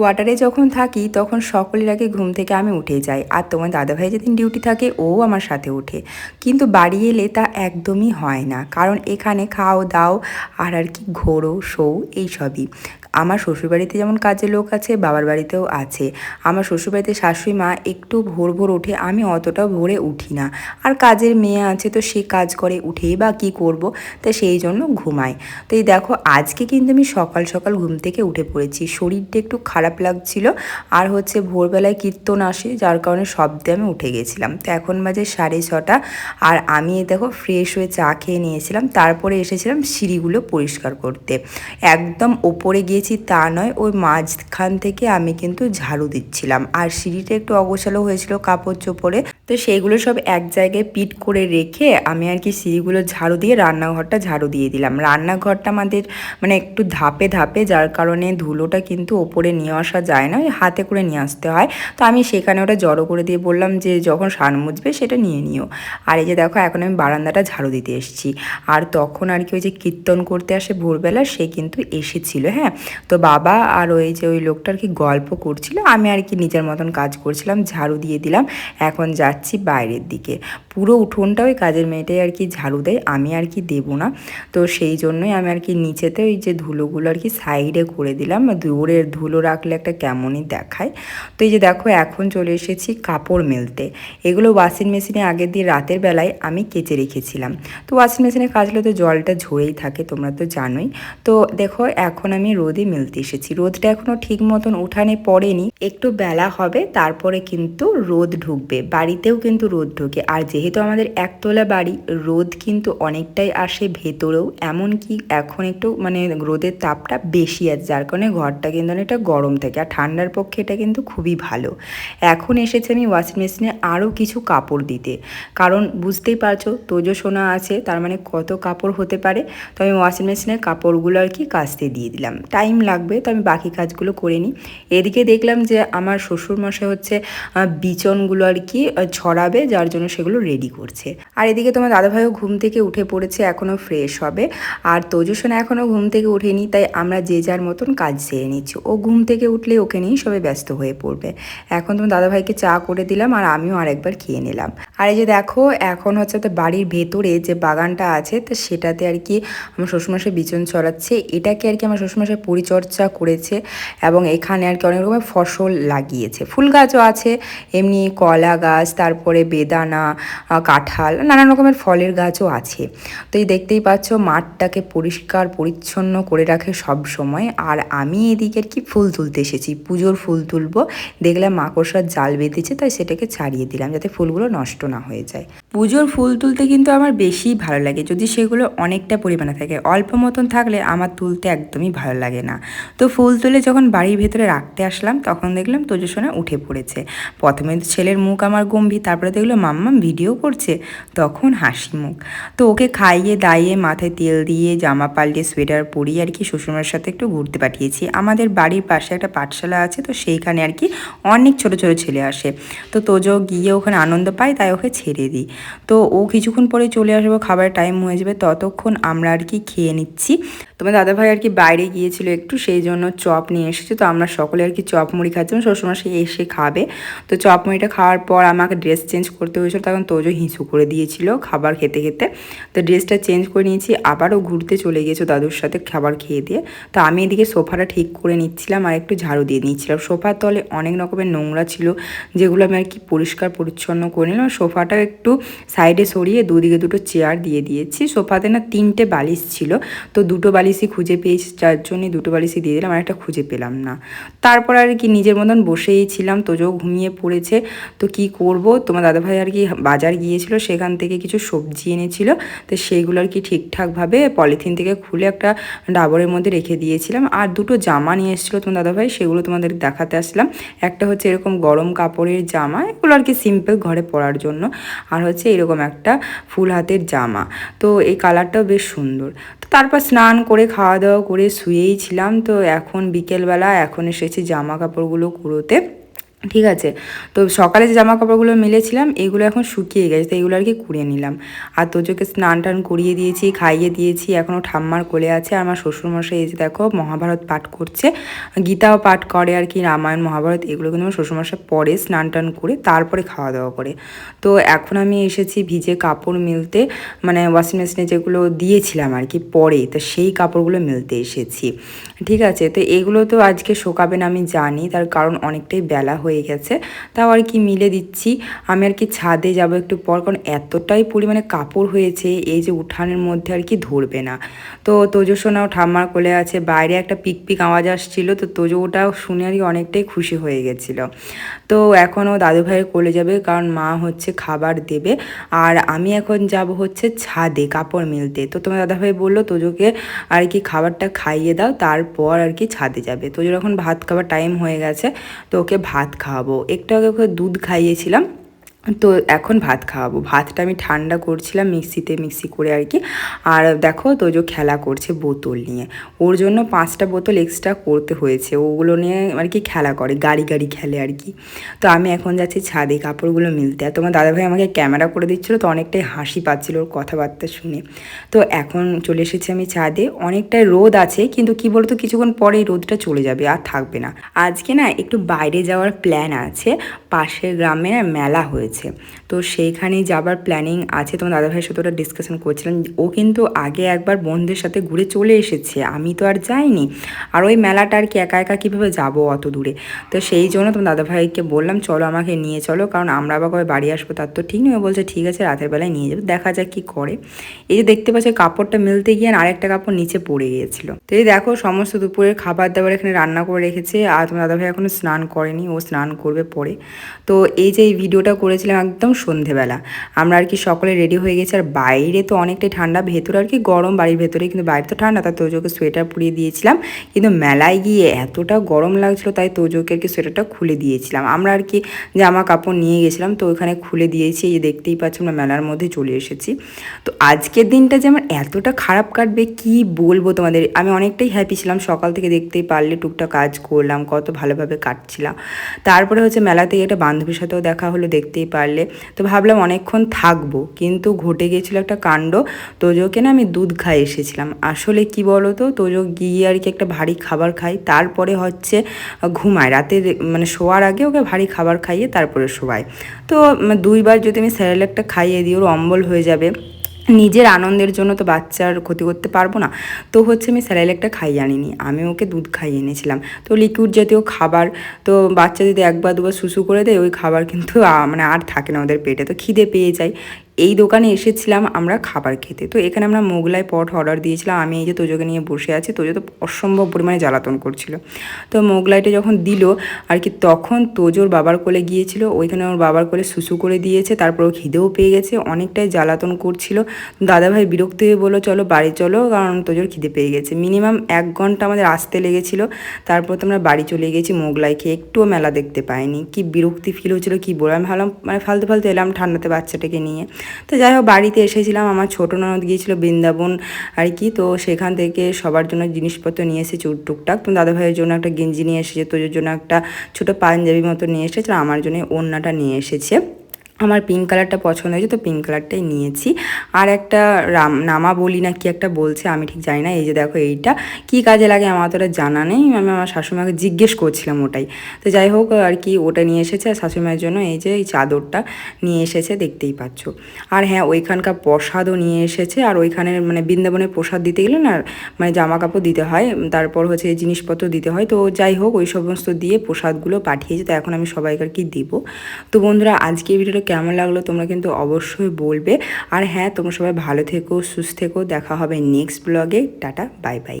কোয়ার্টারে যখন থাকি, তখন সকলের আগে ঘুম থেকে আমি উঠে যাই। আর তোমার দাদাভাই যেদিন ডিউটি থাকে, ও আমার সাথে ওঠে। কিন্তু বাড়ি এলে তা একদমই হয় না। কারণ এখানে খাও, দাও, আর আর কি ঘোরো, শোও এইসবই আমার শ্বশুরবাড়িতে যেমন কাজের লোক আছে, বাবার বাড়িতেও আছে। আমার শ্বশুরবাড়িতে শাশুড়ি মা একটু ভোর ভোর ওঠে, আমি অতটা ভোরে উঠি না। আর কাজের মেয়ে আছে, তো সে কাজ করে উঠেই বা কী করব, তা সেই জন্য ঘুমায়। তো এই দেখো, আজকে কিন্তু আমি সকাল সকাল ঘুম থেকে উঠে পড়েছি। শরীরটা একটু খারাপ লাগছিল। আর হচ্ছে ভোরবেলায় কীর্তন আসে, যার কারণে শব্দে আমি উঠে গেছিলাম। তো এখন বাজে সাড়ে ছটা। আর আমি দেখো ফ্রেশ হয়ে চা খেয়ে নিয়েছিলাম। তারপরে এসেছিলাম সিঁড়িগুলো পরিষ্কার করতে। একদম ওপরে গিয়েছি তা নয়, ওই মাঝখান থেকে আমি কিন্তু ঝাড়ু দিচ্ছিলাম। আর সিঁড়িটা একটু অগোছালো হয়েছিল কাপড় চোপড়ে। তো সেইগুলো সব এক জায়গায় পিট করে রেখে আমি আর কি সিঁড়িগুলো ঝাড়ু দিয়ে, রান্নাঘরটা ঝাড়ু দিয়ে দিলাম। রান্নাঘরটা আমাদের মানে একটু ধাপে ধাপে, যার কারণে ধুলোটা কিন্তু ওপরে নিয়ে আসা যায় না, ওই হাতে করে নিয়ে আসতে হয়। তো আমি সেখানে ওটা জড়ো করে দিয়ে বললাম যে, যখন সান মুছবে সেটা নিয়ে নিও। আর এই যে দেখো, এখন আমি বারান্দাটা ঝাড়ু দিতে এসেছি। আর তখন আর কি ওই যে কীর্তন করতে আসে ভোরবেলা, সে কিন্তু এসেছিল হ্যাঁ? তো বাবা আর ওই যে ওই লোকটা আর কি গল্প করছিল, আমি আর কি নিজের মতন কাজ করছিলাম, ঝাড়ু দিয়ে দিলাম। এখন যাচ্ছি বাইরের দিকে। পুরো উঠোনটা ওই কাজের মেয়েটাই আর কি ঝাড়ু দেয়, আমি আর কি দেবো না। তো সেই জন্যই আমি আর কি নিচেতে ওই যে ধুলোগুলো আর কি সাইডে করে দিলাম, দূরের ধুলো রাখলে একটা কেমনই দেখায়। তো এই যে দেখো, এখন চলে এসেছি কাপড় মেলতে। এগুলো ওয়াশিং মেশিনে আগের দিয়ে রাতের বেলায় আমি কেচে রেখেছিলাম। তো ওয়াশিং মেশিনে কাচলে তো জলটা ঝরেই থাকে, তোমরা তো জানোই। তো দেখো, এখন আমি রোদে মেলতে এসেছি। রোদটা এখনও ঠিক মতন উঠানে পড়েনি। একটু বেলা হবে, তারপরে কিন্তু রোদ ঢুকবে। বাড়িতেও কিন্তু রোদ ঢোকে। আর যেহেতু আমাদের একতলা বাড়ি, রোদ কিন্তু অনেকটাই আসে ভেতরেও। এমনকি এখন একটু মানে রোদের তাপটা বেশি আছে, যার কারণে ঘরটা কিন্তু অনেকটা গরম থাকে। আর ঠান্ডার পক্ষে এটা কিন্তু খুবই ভালো। এখন এসেছে আমি ওয়াশিং মেশিনে আরও কিছু কাপড় দিতে। কারণ বুঝতেই পারছ, তোজো সোনা আছে, তার মানে কত কাপড় হতে পারে। তো আমি ওয়াশিং মেশিনে কাপড়গুলো আর কি কাচতে দিয়ে দিলাম। টাইম লাগবে, তো আমি বাকি কাজগুলো করে নিই। এদিকে দেখলাম যে আমার শ্বশুরমশাই হচ্ছে বিচনগুলো আর কি ছড়াবে, যার জন্য সেগুলো রেডি করছে। আর এদিকে তোমার দাদাভাইও ঘুম থেকে উঠে পড়েছে, এখনও ফ্রেশ হবে। আর তোজসোনা এখনও ঘুম থেকে উঠেনি তাই আমরা যে যার মতন কাজ সেরে নিচ্ছি। ও ঘুম থেকে উঠলে ওকে নিয়েই সবাই ব্যস্ত হয়ে পড়বে। এখন তোমার দাদাভাইকে চা করে দিলাম, আর আমিও আরেকবার খেয়ে নিলাম। আর এই যে দেখো, এখন হচ্ছে তো বাড়ির ভেতরে যে বাগানটা আছে, তো সেটাতে আর কি আমার শ্বশুরমশাই বিচন ছড়াচ্ছে। এটাকে আর কি আমার শ্বশুরমশাই পরিচর্যা করেছে, এবং এখানে আর কি অনেক রকমের ফসল লাগিয়েছে। ফুল গাছও আছে, এমনি কলা গাছ তারপরে বেদানা কাঁঠাল, নানান রকমের ফলের গাছও আছে। তো এই দেখতেই পাচ্ছ মাঠটাকে পরিষ্কার, পরিচ্ছন্ন করে রাখে সব সময়। আর আমি এদিকে আর কি ফুল তুলতে এসেছি, পুজোর ফুল তুলবো। দেখলাম মাকড়সার জাল বেঁধেছে, তাই সেটাকে ছাড়িয়ে দিলাম যাতে ফুলগুলো নষ্ট না হয়ে যায়। পুজোর ফুল তুলতে কিন্তু আমার বেশি ভালো লাগে, যদি সেগুলো অনেকটা পরিমাণে থাকে। অল্প মতন থাকলে আমার তুলতে একদমই ভালো লাগে না। তো ফুল তুলে যখন বাড়ির ভেতরে রাখতে আসলাম, তখন দেখলাম তোজসোনা উঠে পড়েছে। প্রথমে ছেলের মুখ আমার গম্ভীর তারপরে দেখল মাম্মাম ভিডিও করছে, তখন হাসি মুখ। তো ওকে খাইয়ে দাইয়ে মাথায় তেল দিয়ে জামা পাল্টে সোয়েটার পরিয়ে আর কি শ্বশুরমার সাথে একটু ঘুরতে পাঠিয়েছি। আমাদের বাড়ির পাশে একটা পাঠশালা আছে, তো সেইখানে আর কি অনেক ছোট ছোট ছেলে আসে। তো তোজো গিয়ে ওখানে আনন্দ পায়, তাই ওকে ছেড়ে দিই। তো ও কিছুক্ষণ পরে চলে আসব, খাবারের টাইম হয়ে যাবে, ততক্ষণ আমরা আর কি খেয়ে নিচ্ছি। তোমার দাদাভাই আর কি বাইরে গিয়েছিল একটু, সেই জন্য চপ নিয়ে এসেছে। তো আমরা সকলে আর কি চপ মুড়ি খাচ্ছিলাম। শ্বশুরমশাই এসে খাবে। তো চপ মুড়িটা খাওয়ার পর আমাকে ড্রেস চেঞ্জ করতে হয়েছিল, তখন তোজো হিঁচু করে দিয়েছিল খাবার খেতে খেতে। তো ড্রেসটা চেঞ্জ করে নিয়েছি, আবারও ঘুরতে চলে গিয়েছো দাদুর সাথে খাবার খেয়ে দিয়ে। তো আমি এদিকে সোফাটা ঠিক করে নিচ্ছিলাম আর একটু ঝাড়ু দিয়ে নিচ্ছিলাম। সোফার তলে অনেক রকমের নোংরা ছিল, যেগুলো আমি আর কি পরিষ্কার পরিচ্ছন্ন করে নিলাম। সোফাটা একটু সাইডে সরিয়ে দুদিকে দুটো চেয়ার দিয়ে দিয়েছি। সোফাতে না তিনটে বালিশ ছিল, তো দুটো বালিশই খুঁজে পেয়েছি, যার জন্যই দুটো বালিশই দিয়ে দিলাম, আর একটা খুঁজে পেলাম না। তারপর আর কি নিজের মতন বসেই ছিলাম তোজো ঘুমিয়ে পড়েছে, তো কি করব? তোমার দাদাভাই আর কি বাজার গিয়েছিল, সেখান থেকে কিছু সবজি এনেছিল, তো সেইগুলো আর কি ঠিকঠাকভাবে পলিথিন থেকে খুলে একটা ডাবরের মধ্যে রেখে দিয়েছিলাম, আর দুটো জামা নিয়ে এসেছিল তোমার দাদাভাই, সেগুলো তোমাদের দেখাতে আসলাম। একটা হচ্ছে এরকম গরম কাপড়ের জামা, এগুলো আর কি সিম্পল ঘরে পরার জন্য, আর হচ্ছে এরকম একটা ফুল হাতের জামা, তো এই কালারটাও বেশ সুন্দর। তো তারপর স্নান করে খাওয়া দাওয়া করে শুয়েই ছিলাম তো এখন বিকেলবেলা এখন এসেছি জামা কাপড়গুলো কুড়োতে। ঠিক আছে? তো সকালে যে জামা কাপড়গুলো মিলেছিলাম, এগুলো এখন শুকিয়ে গেছে, তো এগুলো আর কি কুড়িয়ে নিলাম। আর তোজোকে স্নান টান করিয়ে দিয়েছি, খাইয়ে দিয়েছি এখনও ঠাম্মার কোলে আছে। আর আমার শ্বশুরমশাই এই যে দেখো, মহাভারত পাঠ করছে। গীতাও পাঠ করে আর কি, রামায়ণ, মহাভারত, এগুলো কিন্তু আমার শ্বশুরমশাই পরে স্নান টান করে তারপরে খাওয়া দাওয়া করে। তো এখন আমি এসেছি ভিজে কাপড় মিলতে মানে ওয়াশিং মেশিনে যেগুলো দিয়েছিলাম আর কি পরে, তো সেই কাপড়গুলো মিলতে এসেছি। ঠিক আছে? তো এগুলো তো আজকে শোকাবে না, আমি জানি, তার কারণ অনেকটাই বেলা গেছে। তাও আর কি মিলে দিচ্ছি। আমি আর কি ছাদে যাব একটু পর, কারণ এতটাই পরিমাণে কাপড় হয়েছে, এই যে উঠানের মধ্যে আর কি ধরবে না। তো তোজো সোনাও ঠাম্মার কোলে আছে, বাইরে একটা পিক পিক আওয়াজ আসছিল, তো তোজো ওটাও শুনে আর কি অনেকটাই খুশি হয়ে গেছিল। তো এখনও দাদু ভাইয়ের কোলে যাবে, কারণ মা হচ্ছে খাবার দেবে। আর আমি এখন যাব হচ্ছে ছাদে কাপড় মিলতে। তো তোমার দাদাভাই বলল, তোজোকে আর কি খাবারটা খাইয়ে দাও, তারপর আর কি ছাদে যাবে। তোজোর এখন ভাত খাবার টাইম হয়ে গেছে, তো ওকে ভাত খাওয়াবো। একটু আগে ওকে দুধ খাইয়েছিলাম তো এখন ভাত খাওয়াবো। ভাতটা আমি ঠান্ডা করছিলাম মিক্সিতে মিক্সি করে আর কি। আর দেখো তোজো খেলা করছে বোতল নিয়ে। ওর জন্য পাঁচটা বোতল এক্সট্রা করতে হয়েছে। ওগুলো নিয়ে আর কি খেলা করে, গাড়ি গাড়ি খেলে আর কি। তো আমি এখন যাচ্ছি ছাদে কাপড়গুলো মিলতে। আর তোমার দাদাভাই আমাকে ক্যামেরা করে দিচ্ছিল, তো অনেকটাই হাসি পাচ্ছিল ওর কথাবার্তা শুনে। তো এখন চলে এসেছি আমি ছাদে। অনেকটাই রোদ আছে, কিন্তু কি বলতো কিছুক্ষণ পরে রোদটা চলে যাবে, আর থাকবে না। আজকে না একটু বাইরে যাওয়ার প্ল্যান আছে। পাশের গ্রামে মেলা হয়েছে। তো সেইখানে যাবার প্ল্যানিং আছে। তোমার দাদাভাইয়ের সাথে ওটা ডিসকাশন করছিলাম। ও কিন্তু আগে একবার বন্ধুদের সাথে ঘুরে চলে এসেছে। আমি তো আর যাইনি। আর ওই মেলাটা আর কি একা একা কীভাবে যাব অত দূরে? তো সেই জন্য তোমার দাদাভাইকে বললাম, চলো আমাকে নিয়ে চলো। কারণ আমরা আবার কবে বাড়ি আসব তার তো ঠিক ও বলছে, ঠিক আছে, রাতের বেলায় নিয়ে যাব। দেখা যাক কী করে। এই যে দেখতে পাচ্ছি, কাপড়টা মিলতে গিয়ে আরেকটা কাপড় নিচে পড়ে গিয়েছিল। তো এই দেখো, সমস্ত দুপুরের খাবার দাবার এখানে রান্না করে রেখেছে। আর তোমার দাদাভাই এখনও স্নান করেনি। ও স্নান করবে পরে। তো এই যে এই ভিডিওটা করেছিলাম একদম সন্ধেবেলা। আমরা আর কি সকলে রেডি হয়ে গেছি, আর বাইরে তো অনেকটাই ঠান্ডা, ভেতরে আর কি গরম, বাড়ির ভেতরে কিন্তু বাইরে তো ঠান্ডা, তাই তোজোকে সোয়েটার পুড়িয়ে দিয়েছিলাম। কিন্তু মেলায় গিয়ে এতটা গরম লাগছিল, তাই তোজোকে আর কি সোয়েটারটা খুলে দিয়েছিলাম। আমরা আর কি জামা কাপড় নিয়ে গেছিলাম, তো ওখানে খুলে দিয়েছি, এই দেখতেই পাচ্ছি আমরা মেলার মধ্যে চলে এসেছি। তো আজকের দিনটা যে আমার এতটা খারাপ কাটবে, কি বলব তোমাদের? আমি অনেকটাই হ্যাপি ছিলাম, সকাল থেকে দেখতেই পারলে টুকটা কাজ করলাম, কত ভালোভাবে কাটছিলাম। তারপরে হচ্ছে মেলা থেকে একটা বান্ধবীর সাথেও দেখা হলো, দেখতেই পারলে। তো ভাবলাম অনেকক্ষণ থাকব, কিন্তু ঘটে গিয়েছিল একটা কাণ্ড। তোজোকে না আমি দুধ খাই এসেছিলাম। আসলে কি বলো তো তোজো গিয়ে আর কি একটা ভারী খাবার খাই তারপরে হচ্ছে ঘুমায়। রাতে মানে শোয়ার আগে ওকে ভারী খাবার খাইয়ে তারপরে শোয়ায়। তো দুইবার যদি আমি স্যারেলাকটা খাইয়ে দিই, ওর অম্বল হয়ে যাবে। নিজের আনন্দের জন্য তো বাচ্চার ক্ষতি করতে পারব না। তো হচ্ছে আমি স্যালাইলেকটা খাইয়ে আনিনি। আমি ওকে দুধ খাইয়ে এনেছিলাম। তো লিকুইড জাতীয় খাবার, তো বাচ্চা যদি একবার দুবার শুশু করে দেয়, ওই খাবার কিন্তু মানে আর থাকে না ওদের পেটে। তো খিদে পেয়ে যায়। এই দোকানে এসেছিলাম আমরা খাবার খেতে। তো এখানে আমরা মোগলাই পট অর্ডার দিয়েছিলাম। আমি এই যে তোজোকে নিয়ে বসে আছি, তোজো তো অসম্ভব পরিমাণে জ্বালাতন করছিল। তো মোগলাইটা যখন দিল, আর কি তখন তোজোর বাবার কোলে গিয়েছিল। ওইখানে ওর বাবার কোলে সুসু করে দিয়েছে, তারপর ও খিদেও পেয়ে গেছে, অনেকটাই জ্বালাতন করছিল। দাদাভাই বিরক্ত হয়ে বলল, চলো বাড়ি চলো, কারণ তোজোর খিদে পেয়ে গেছে। মিনিমাম এক ঘণ্টা আমাদের আসতে লেগেছিল। তারপর তো আমরা বাড়ি চলে গেছি মোগলাই খেয়ে, একটুও মেলা দেখতে পাইনি। কি বিরক্তি ফিল হচ্ছিল, কী বললাম আমি ভাবলাম মানে ফালতু ফালতু এলাম ঠান্ডাতে বাচ্চাটাকে নিয়ে। তো যাই হোক, বাড়িতে এসেছিলাম, আমার ছোটো ননদ গিয়েছিল বৃন্দাবন আর কি, তো সেখান থেকে সবার জন্য জিনিসপত্র নিয়ে এসেছে টুকটাক। তো দাদাভাইয়ের জন্য একটা গেঞ্জি নিয়ে এসেছে তোর জন্য একটা ছোটো পাঞ্জাবি মতো নিয়ে এসেছে আর আমার জন্য ওড়নাটা নিয়ে এসেছে। আমার পিঙ্ক কালারটা পছন্দ হয়েছে, তো পিঙ্ক কালারটাই নিয়েছি। আর একটা রাম, নামা বলি না কি একটা বলছে, আমি ঠিক জানি না, এই যে দেখো এইটা। কি কাজে লাগে আমার তো জানা নেই, আমি আমার শাশুড়িমাকে জিজ্ঞেস করছিলাম ওটাই। তো যাই হোক, আর কি ওটা নিয়ে এসেছে, আর শাশুড়িমায়ের জন্য এই যে এই চাদরটা নিয়ে এসেছে, দেখতেই পাচ্ছ। আর হ্যাঁ ওইখানকার প্রসাদও নিয়ে এসেছে, আর ওইখানের মানে বৃন্দাবনের প্রসাদ দিতে গেলে না মানে জামা কাপড় দিতে হয়, তারপর হচ্ছে জিনিসপত্র দিতে হয়, তো যাই হোক, ওই সমস্ত দিয়ে প্রসাদগুলো পাঠিয়েছে, তো এখন আমি সবাইকার কি দিব। তো বন্ধুরা আজকে ভিডিওটা কেমন লাগল তোমরা কিন্তু অবশ্যই বলবে। আর হ্যাঁ তোমরা সবাই ভালো থেকো, সুস্থ থেকো। দেখা হবে নেক্সট ব্লগে টাটা বাই বাই